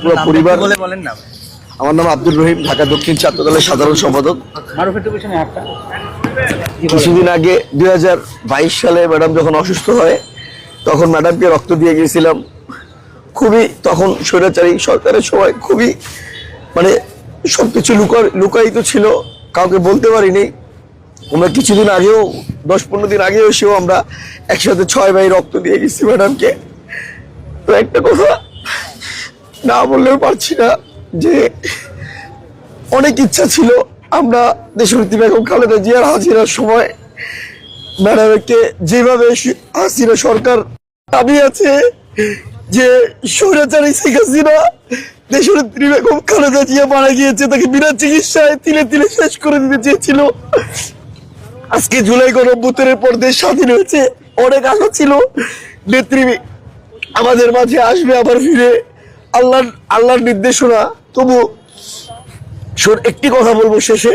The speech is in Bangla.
পুরো পরিবার বলে বলেন না? আমার নাম আব্দুর রহিম ঢাকা দক্ষিণ ছাত্র দলের সাধারণ সম্পাদক। কিছুদিন আগে দুই সালে ম্যাডাম যখন অসুস্থ হয় তখন ম্যাডামকে রক্ত দিয়ে গিয়েছিলাম। খুবই তখন স্বৈরাচারী সরকারের সময় খুবই মানে সবকিছু লুকা লুকায়িত ছিল কাউকে বলতে পারিনি। আমরা কিছুদিন আগেও দশ পনেরো দিন আগেও এসেও আমরা একসাথে ছয় ভাই রক্ত দিয়ে গেছি ম্যাডামকে। তো একটা কথা না বললেও পারছি না যে অনেক ইচ্ছা ছিল আমরা দেশনেত্রী বেগম খালেদা জিয়ার হাজিরার সময় ম্যাডামকে যেভাবে হাসিনা সরকার আছে যে স্বৈরাচারী শেখ হাসিনা দেশনেত্রী বেগম খালেদা জিয়া মারা গিয়েছে, তাকে বিনা চিকিৎসায় তিলে তিলে শেষ করে দিতে চেয়েছিল। আজকে জুলাই গণঅভ্যুত্থানের পর দেশ স্বাধীন হয়েছে, অনেক আশা ছিল। নেত্রী আমাদের মাঝে আসবে, আবার ফিরে আল্লাহ আল্লাহর নির্দেশনা তবু একটি কথা বলব শেষে।